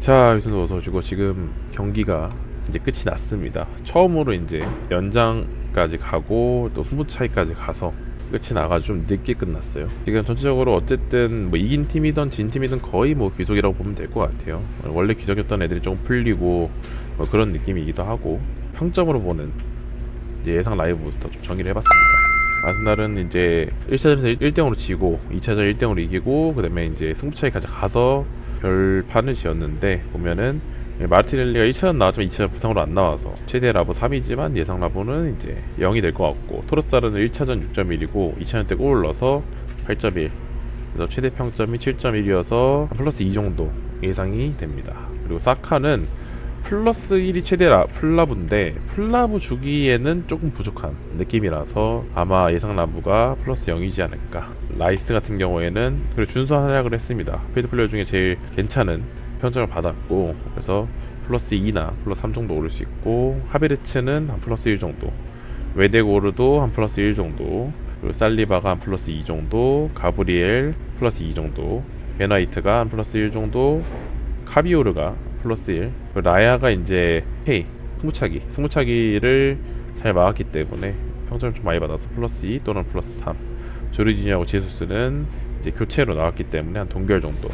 자, 유선 어서 오시고 지금 경기가 이제 끝이 났습니다. 처음으로 이제 연장까지 가고 또 승부 차이까지 가서 끝이 나가지고 좀 늦게 끝났어요. 지금 전체적으로 어쨌든 뭐 이긴 팀이든 진 팀이든 거의 뭐 귀속이라고 보면 될 것 같아요. 원래 귀속이었던 애들이 조금 풀리고 뭐 그런 느낌이기도 하고 평점으로 보는 이제 예상 라이브 부스터 좀 정리를 해봤습니다. 아스날은 이제 1차전에서 1대0으로 지고 2차전 1대0으로 이기고 그 다음에 이제 승부 차이까지 가서 지었는데 보면은 마르티넬리가 1차전 나왔지만 2차전 부상으로 안 나와서 최대 라보 3이지만 예상 라보는 이제 0이 될 것 같고 토르사르는 1차전 6.1이고 2차전 때 골을 넣어서 8.1 그래서 최대 평점이 7.1이어서 플러스 2 정도 예상이 됩니다. 그리고 사카는 플러스 1이 최대 라, 플라브인데 플라브 주기에는 조금 부족한 느낌이라서 아마 예상 라브가 플러스 0이지 않을까. 라이스 같은 경우에는 그리고 준수한 활약을 했습니다. 필드 플레이어 중에 제일 괜찮은 평점을 받았고 그래서 플러스 2나 플러스 3 정도 오를 수 있고 하베르츠는 한 플러스 1 정도 웨데고르도 한 플러스 1 정도 그리고 살리바가 한 플러스 2 정도 가브리엘 플러스 2 정도 베나이트가 한 플러스 1 정도 카비오르가 플러스 1 그리고 라야가 이제 K 승부차기 승부차기를 잘 막았기 때문에 평점을 좀 많이 받아서 플러스 2 또는 플러스 3 조르지니하고 제수스는 이제 교체로 나왔기 때문에 한 동결 정도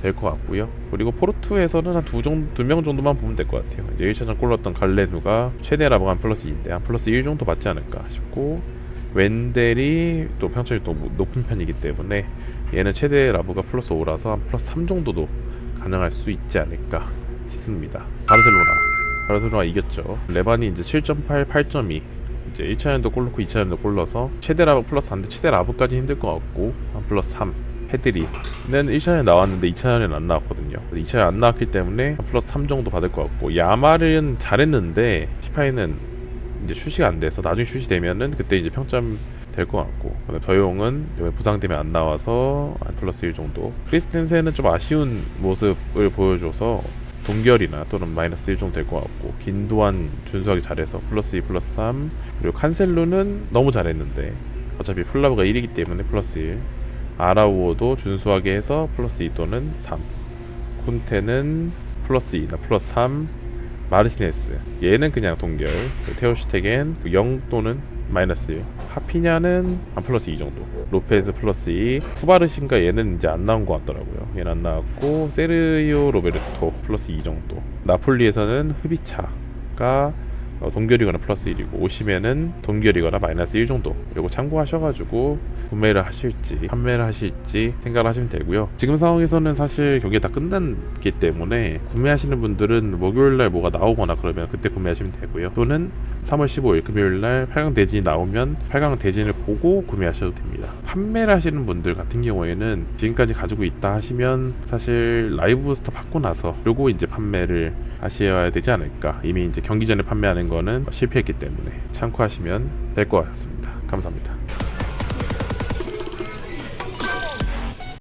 될 것 같고요. 그리고 포르투에서는 한두 정도 두명 정도만 보면 될 것 같아요. 이제 1차전 골 넣었던 갈레누가 최대 라보가 한 플러스 2인데 한 플러스 1 정도 받지 않을까 싶고 웬델이 또 평점이 또 높은 편이기 때문에 얘는 최대 라보가 플러스 5라서 한 플러스 3 정도도 가능할 수 있지 않을까 싶습니다. 바르셀로나 바르셀로나 이겼죠. 레반이 이제 7.8, 8.2 이제 1차전도 골 넣고 2차전도 골 넣어서 최대 라브 플러스 4인데 최대 라브까지 힘들 것 같고 한 플러스 3 헤드리는 1차전에 나왔는데 2차전에는 안 나왔거든요. 2차전에 안 나왔기 때문에 한 플러스 3 정도 받을 것 같고 야말은 잘했는데 피파이는 이제 출시가 안 돼서 나중에 출시되면은 그때 이제 평점 될 것 같고 그다음에 더용은 이번에 부상 때문에 안 나와서 한 플러스 1 정도. 크리스텐센은 좀 아쉬운 모습을 보여줘서 동결이나 또는 마이너스 1 정도 될 것 같고 긴도한 준수하게 잘해서 플러스 2 플러스 3 그리고 칸셀로는 너무 잘했는데 어차피 플라브가 1이기 때문에 플러스 1 아라우오도 준수하게 해서 플러스 2 또는 3 콘테는 플러스 2나 플러스 3 마르티네스. 얘는 그냥 동결. 테오슈테겐 0 또는 마이너스 1 파피냐는 한 플러스 2 정도. 로페즈 플러스 2 쿠바르신가 얘는 이제 안 나온 것 같더라고요. 얘는 안 나왔고 세르이오 로베르토 플러스 2 정도. 나폴리에서는 흐비차가 어, 동결이거나 플러스 1이고 오시면은 동결이거나 마이너스 1 정도. 요거 참고하셔가지고 구매를 하실지 판매를 하실지 생각을 하시면 되고요. 지금 상황에서는 사실 경기가 다 끝났기 때문에 구매하시는 분들은 목요일날 뭐가 나오거나 그러면 그때 구매하시면 되고요. 또는 3월 15일 금요일날 8강 대진이 나오면 8강 대진을 보고 구매하셔도 됩니다. 판매를 하시는 분들 같은 경우에는 지금까지 가지고 있다 하시면 사실 라이브 부스터 받고 나서 그리고 이제 판매를 하셔야 되지 않을까. 이미 이제 경기 전에 판매하는 거는 실패했기 때문에 참고하시면 될 것 같습니다. 감사합니다